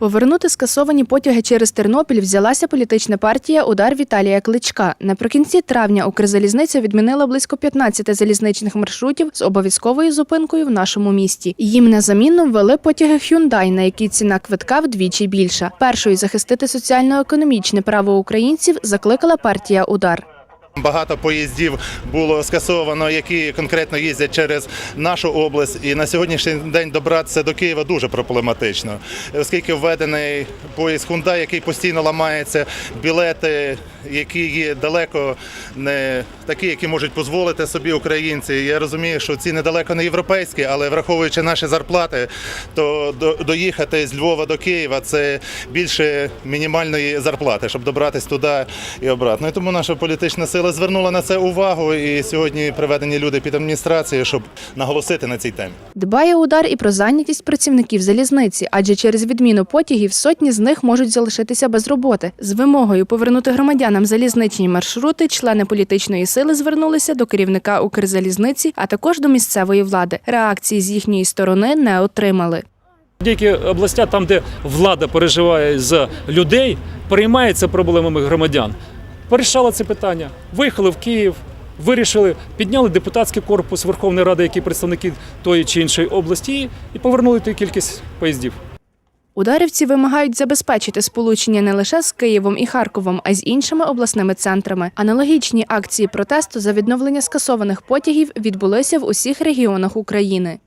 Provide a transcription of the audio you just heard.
Повернути скасовані потяги через Тернопіль взялася політична партія Удар Віталія Кличка. Наприкінці травня Укрзалізниця відмінила близько 15 залізничних маршрутів з обов'язковою зупинкою в нашому місті. Їм на заміну ввели потяги Hyundai, на які ціна квитка вдвічі більша. Першою захистити соціально-економічне право українців закликала партія Удар. Багато поїздів було скасовано, які конкретно їздять через нашу область. І на сьогоднішній день добратися до Києва дуже проблематично, оскільки введений поїзд Hyundai, який постійно ламається, білети, які є далеко не такі, які можуть дозволити собі українці. Я розумію, що ціни далеко не європейські, але враховуючи наші зарплати, то доїхати з Львова до Києва це більше мінімальної зарплати, щоб добратися туди і обратно. І тому наша політична сила звернула на це увагу. І сьогодні приведені люди під адміністрацію, щоб наголосити на цій темі. Дбає удар і про зайнятість працівників залізниці, адже через відміну потягів сотні з них можуть залишитися без роботи. З вимогою повернути громадянам залізничні маршрути члени політичної сили звернулися до керівника Укрзалізниці, а також до місцевої влади. Реакції з їхньої сторони не отримали. Деякі областя, там, де влада переживає за людей, переймається проблемами громадян. Порішала це питання. Виїхали в Київ, вирішили, підняли депутатський корпус Верховної Ради, які представники тої чи іншої області, і повернули ту кількість поїздів. Ударівці вимагають забезпечити сполучення не лише з Києвом і Харковом, а й з іншими обласними центрами. Аналогічні акції протесту за відновлення скасованих потягів відбулися в усіх регіонах України.